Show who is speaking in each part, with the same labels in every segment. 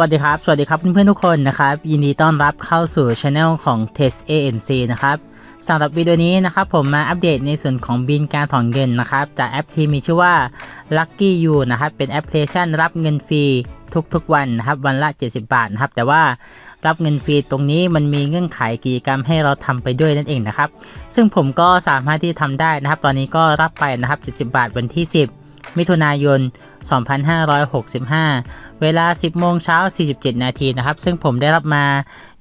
Speaker 1: สวัสดีครับ สวัสดีครับเพื่อนๆทุกคนนะครับ ยินดีต้อนรับเข้าสู่ช anel ของ Test ANC นะครับสำหรับวิดีโอนี้นะครับผมมาอัปเดตในส่วนของบินการถอนเงินนะครับ จากแอปที่มีชื่อว่า Lucky You นะครับ เป็นแอปพลิเคชันรับเงินฟรีทุกๆวันนะครับวันละ 70 บาทนะครับแต่ว่ารับเงินฟรีตรงนี้มันมีเงื่อนไขกิจกรรมให้เราทำไปด้วยนั่นเองนะครับซึ่งผมก็สามารถที่ทำได้นะครับ ตอนนี้ก็รับไปนะครับ 70 บาทวันที่ 10 มิถุนายน 2565 เวลา 10 โมงเช้า 47 นาทีนะครับ ซึ่งผมได้รับมา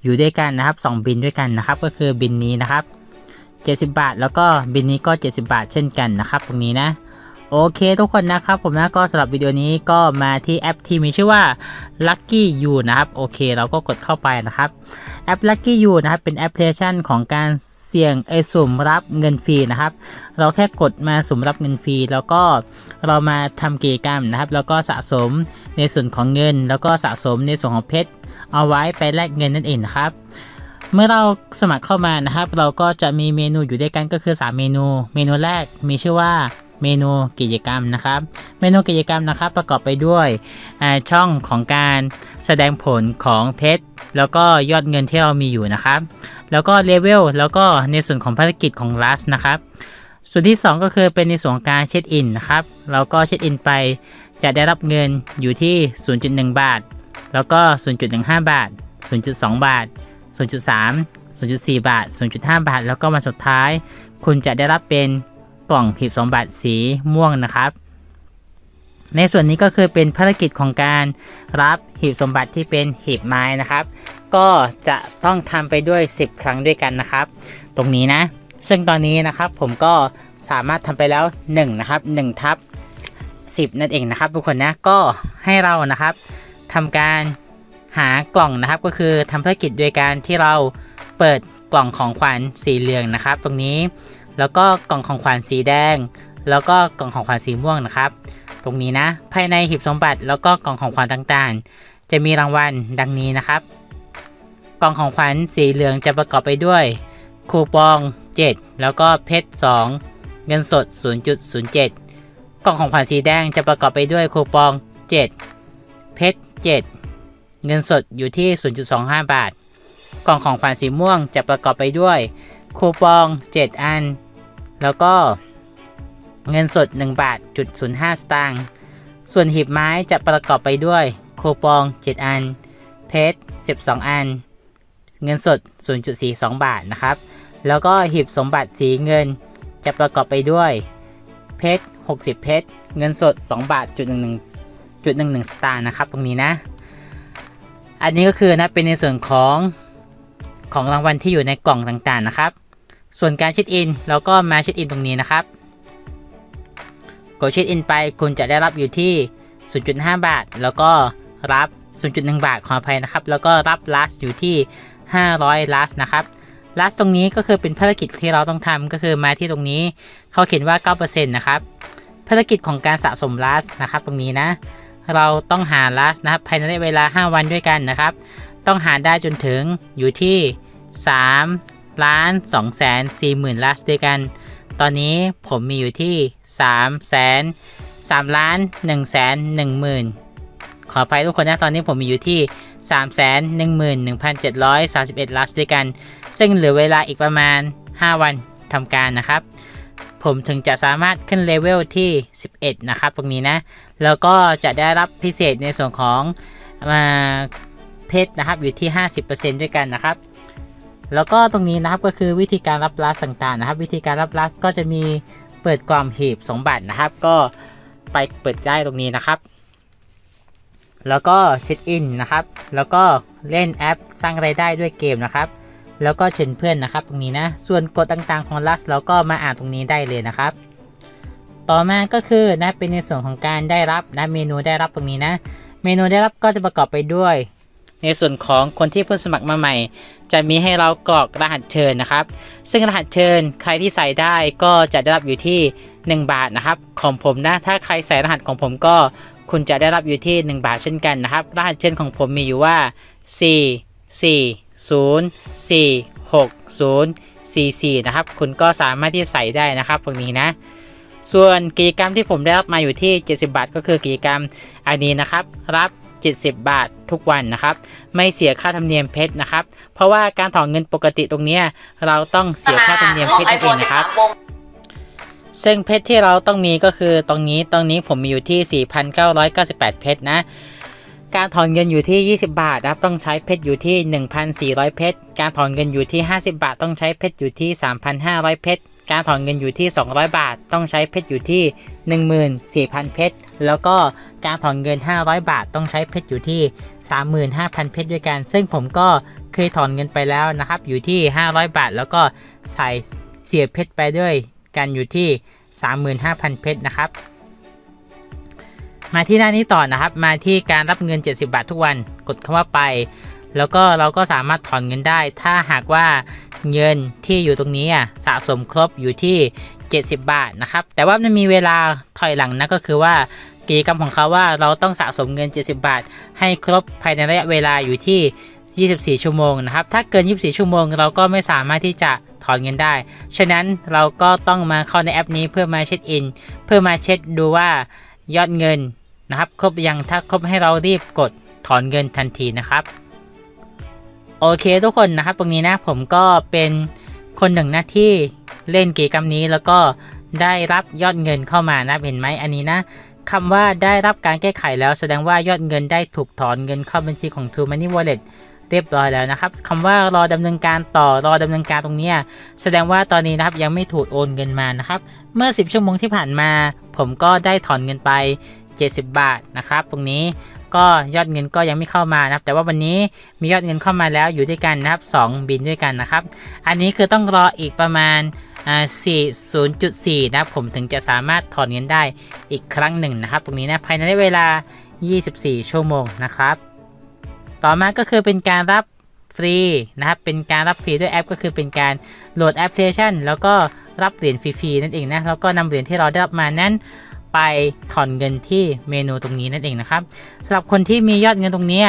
Speaker 1: อยู่ด้วยกันนะครับ 2 บินด้วยกันนะครับ ก็คือบินนี้นะครับ 70 บาท แล้วก็บินนี้ก็ 70 บาท เช่นกันนะครับ ตรงนี้นะโอเคทุกคนนะครับผมนะก็สำหรับวิดีโอนี้ก็มาที่แอปที่มีชื่อว่า Lucky You นะครับ โอเค เราก็กดเข้าไปนะครับ แอป Lucky You นะครับ เป็นแอปพลิเคชันของการ เสี่ยงไอสุ่มรับเงินฟรีนะครับ เราแค่กดมาสุ่มรับเงินฟรีแล้วก็เรามาทำกิจกรรมนะครับ แล้วก็สะสมในส่วนของเงิน แล้วก็สะสมในส่วนของเพชรเอาไว้ไปแลกเงินนั่นเองนะครับเมื่อเราสมัครเข้ามานะครับ เราก็จะมีเมนูอยู่ด้วยกันก็คือ 3 เมนู เมนูแรกมีชื่อว่า เมนูกิจกรรมนะครับ เมนูกิจกรรมนะครับ ประกอบไปด้วยช่องของการแสดงผลของเพชรแล้วก็ยอดเงินที่เรามีอยู่นะครับ แล้วก็เลเวลแล้วก็ในส่วนของภารกิจของลัสนะครับส่วนที่ 2 ก็คือเป็นในส่วนของการเช็คอินนะครับเราก็เช็คอินไปจะได้รับเงินอยู่ที่ 0.1 บาท แล้วก็ 0.15 บาท 0.2 บาท 0.3 0.4 บาท 0.5 บาท แล้วก็มาสุดท้าย คุณจะได้รับเป็น กล่องหีบสมบัติสีม่วงนะครับ ในส่วนนี้ก็คือเป็นภารกิจของการรับหีบสมบัติที่เป็นหีบไม้นะครับ ก็จะต้องทำไปด้วย 10 ครั้งด้วยกันนะครับ ตรงนี้นะ ซึ่งตอนนี้นะครับผมก็สามารถทำไปแล้ว 1 นะครับ1ทับ10 นั่นเองนะครับ ทุกคนนะก็ให้เรานะครับทำการหากล่องนะครับก็คือทำภารกิจโดยการที่เราเปิดกล่องของขวัญสีเหลืองนะครับ ตรงนี้ แล้วก็กล่องของขวัญสีแดง แล้วก็กล่องของขวัญสีม่วงนะครับ ตรงนี้นะ ภายในหีบสมบัติแล้วก็กล่องของขวัญต่างๆ จะมีรางวัลดังนี้นะครับ กล่องของขวัญสีเหลืองจะประกอบไปด้วย คูปอง 7 แล้วก็เพชร 2 เงินสด 0.07 กล่องของขวัญสีแดงจะประกอบไปด้วยคูปอง 7 เพชร 7 เงินสดอยู่ที่ 0.25 บาท กล่องของขวัญสีม่วงจะประกอบไปด้วยคูปอง 7 อัน แล้วก็เงินสด 1 บาทจุด05 สตางค์ ส่วนหีบไม้จะประกอบไปด้วย โคปอง 7 อัน เพชร 12 อัน เงินสด 0.42 บาทนะครับ แล้วก็หีบสมบัติสีเงินจะประกอบไปด้วย เพชร 60 เพชร เงินสด 2 บาทจุด11จุด11 สตางค์นะครับ ตรงนี้นะ อันนี้ก็คือนะเป็นในส่วนของของรางวัลที่อยู่ในกล่องต่างๆนะครับ ส่วนการเช็คอินเราก็มาเช็คอินตรงนี้นะครับ กดเช็คอินไปคุณจะได้รับอยู่ที่ 0.5 บาท แล้วก็รับ 0.1 บาทขออภัยนะครับ แล้วก็รับลัสอยู่ที่ 500ลัสนะครับลัสตรงนี้ก็คือเป็นภารกิจที่เราต้องทำก็คือมาที่ตรงนี้เขาเขียนว่า 9%นะครับภารกิจของการสะสมลัสนะครับ ตรงนี้นะ เราต้องหาลัสนะครับภายในเวลา 5 วันด้วยกันนะครับ ต้องหาได้จนถึงอยู่ที่ 3 ล้าน2แสน4หมื่นลัสด้วยกัน ตอนนี้ผมมีอยู่ที่ 3 แสน3ล้าน1แสน1หมื่นขออภัยทุกคนนะตอนนี้ผมมีอยู่ที่3 1 1 1 7 3 1ลัสด้วยกัน ซึ่งเหลือเวลาอีกประมาณ 5 วันทำการนะครับ ผมถึงจะสามารถขึ้นเลเวลที่ 11 นะครับ ตรงนี้นะ แล้วก็จะได้รับพิเศษในส่วนของมาเพชรนะครับอยู่ที่ 50%ด้วยกันนะครับ แล้วก็ตรงนี้นะครับก็คือวิธีการรับลัสต่างๆนะครับ วิธีการรับลัสก็จะมีเปิดกล่องหีบสมบัตินะครับ ก็ไปเปิดได้ตรงนี้นะครับ แล้วก็เช็คอินนะครับ แล้วก็เล่นแอปสร้างรายได้ด้วยเกมนะครับ แล้วก็เชิญเพื่อนนะครับ ตรงนี้นะ ส่วนกฎต่างๆของลัสเราก็มาอ่านตรงนี้ได้เลยนะครับ ต่อมาก็คือนะเป็นในส่วนของการได้รับนะเมนูได้รับตรงนี้นะ เมนูได้รับก็จะประกอบไปด้วย ในส่วนของคนที่เพิ่งสมัครมาใหม่ จะมีให้เรากรอกรหัสเชิญนะครับ ซึ่งรหัสเชิญใครที่ใส่ได้ก็จะได้รับอยู่ที่ 1 บาทนะครับ ของผมนะถ้าใครใส่รหัสของผมก็ คุณจะได้รับอยู่ที่ 1 บาทเช่นกันนะครับ รหัสเชิญของผมมีอยู่ว่า 4 4 0 4 6 0 4 4นะครับ คุณก็สามารถที่ใส่ได้นะครับตรงนี้นะส่วนกิจกรรมที่ผมได้รับมาอยู่ที่ 70 บาท ก็คือกิจกรรมอันนี้นะครับ รับ 70 บาททุกวันนะครับ ไม่เสียค่าธรรมเนียมเพชรนะครับ เพราะว่าการถอนเงินปกติตรงเนี้ยเราต้องเสียค่าธรรมเนียมเพชรนั่นเองนะครับซึ่งเพชรที่เราต้องมีก็คือตรงนี้ตรงนี้ผมมีอยู่ที่ 4,998 เพชรนะ การถอนเงินอยู่ที่ 20 บาทนะครับ ต้องใช้เพชรอยู่ที่ 1,400 เพชร การถอนเงินอยู่ที่ 50 บาท ต้องใช้เพชรอยู่ที่ 3,500 เพชร การถอนเงินอยู่ที่ 200 บาท ต้องใช้เพชรอยู่ที่ 14,000 เพชร แล้วก็การถอนเงิน 500 บาท ต้องใช้เพชรอยู่ที่ 35,000 เพชรด้วยกัน ซึ่งผมก็เคยถอนเงินไปแล้วนะครับ อยู่ที่ 500 บาท แล้วก็ใส่เสียเพชรไปด้วยกันอยู่ที่ 35,000 เพชรนะครับ มาที่หน้านี้ต่อนะครับ มาที่การรับเงิน 70 บาททุกวัน กดคำว่าไป แล้วก็เราก็สามารถถอนเงินได้ ถ้าหากว่า เงินที่อยู่ตรงนี้อะสะสมครบอยู่ที่ 70 บาทนะครับ แต่ว่ามันมีเวลาถอยหลังนะก็คือว่ากิจกรรมของเขาว่าเราต้องสะสมเงิน 70 บาท ให้ครบภายในระยะเวลาอยู่ที่ 24 ชั่วโมงนะครับ ถ้าเกิน 24 ชั่วโมง เราก็ไม่สามารถที่จะถอนเงินได้ ฉะนั้นเราก็ต้องมาเข้าในแอปนี้เพื่อมาเช็คอิน เพื่อมาเช็คดูว่ายอดเงินนะครับ ครบยังถ้าครบให้เรารีบกดถอนเงินทันทีนะครับ โอเคทุกคนนะครับตรงนี้นะผมก็เป็นคนหนึ่งนะที่เล่นกิจกรรมนี้แล้วก็ได้รับยอดเงินเข้ามานะเห็นไหมอันนี้นะคำว่าได้รับการแก้ไขแล้วแสดงว่ายอดเงินได้ถูกถอนเงินเข้าบัญชีของ True Money Wallet เรียบร้อยแล้วนะครับคำว่ารอดำเนินการต่อรอดำเนินการตรงนี้แสดงว่าตอนนี้นะครับยังไม่ถูกโอนเงินมานะครับ เมื่อ 10 ชั่วโมงที่ผ่านมา ผมก็ได้ถอนเงินไป 70 บาทนะครับ ตรงนี้ ก็ยอดเงินก็ยังไม่เข้ามานะครับ แต่ว่าวันนี้มียอดเงินเข้ามาแล้วอยู่ด้วยกันนะครับ 2 บินด้วยกันนะครับ อันนี้คือต้องรออีกประมาณอ่า40.4 นะครับ ผมถึงจะสามารถถอนเงินได้อีกครั้งหนึ่งนะครับ ตรงนี้นะภายในเวลา 24 ชั่วโมงนะครับ ต่อมาก็คือเป็นการรับฟรีนะครับ เป็นการรับฟรีด้วยแอป ก็คือเป็นการโหลดแอปพลิเคชัน แล้วก็รับเหรียญฟรีๆนั่นเองนะ แล้วก็นำเหรียญที่เราได้รับมานั้น ไปถอนเงินที่เมนูตรงนี้นั่นเองนะครับสำหรับคนที่มียอดเงินตรงนี้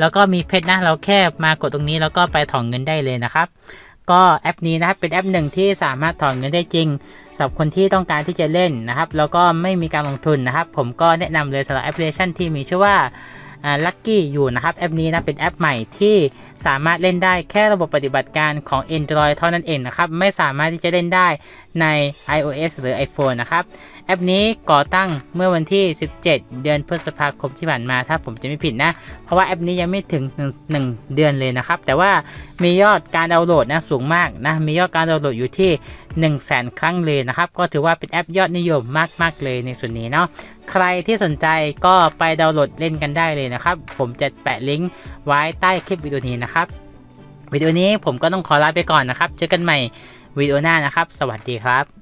Speaker 1: แล้วก็มีเพชรนะเราแค่มากดตรงนี้แล้วก็ไปถอนเงินได้เลยนะครับ ก็แอปนี้นะครับเป็นแอปหนึ่งที่สามารถถอนเงินได้จริงสำหรับคนที่ต้องการที่จะเล่นนะครับ แล้วก็ไม่มีการลงทุนนะครับ ผมก็แนะนำเลยสำหรับแอปพลิเคชันที่มีชื่อว่า ลัคกี้อยู่นะครับ แอปนี้นะเป็นแอปใหม่ที่สามารถเล่นได้แค่ระบบปฏิบัติการของ Android เท่านั้นเองนะครับ ไม่สามารถที่จะเล่นได้ใน iOS หรือ iPhone นะครับ แอปนี้ก่อตั้งเมื่อวันที่ 17 เดือนพฤษภาคมที่ผ่านมาถ้าผมจะไม่ผิดนะ เพราะว่าแอปนี้ยังไม่ถึง 1 เดือนเลยนะครับ แต่ว่ามียอดการดาวน์โหลดนะสูงมากนะมียอดการดาวน์โหลดอยู่ที่ 1 0 0 0 0แสนครั้งเลยนะครับ ก็ถือว่าเป็นแอปยอดนิยมมากๆเลยในส่วนนี้เนาะใครที่สนใจก็ไปดาวน์โหลดเล่นกันได้เลยนะครับ ผมจะแปะลิงก์ไว้ใต้คลิปวิดีโอนี้นะครับวิดีโอนี้ผมก็ต้องขอลาไปก่อนนะครับ เจอกันใหม่วิดีโอหน้านะครับ สวัสดีครับ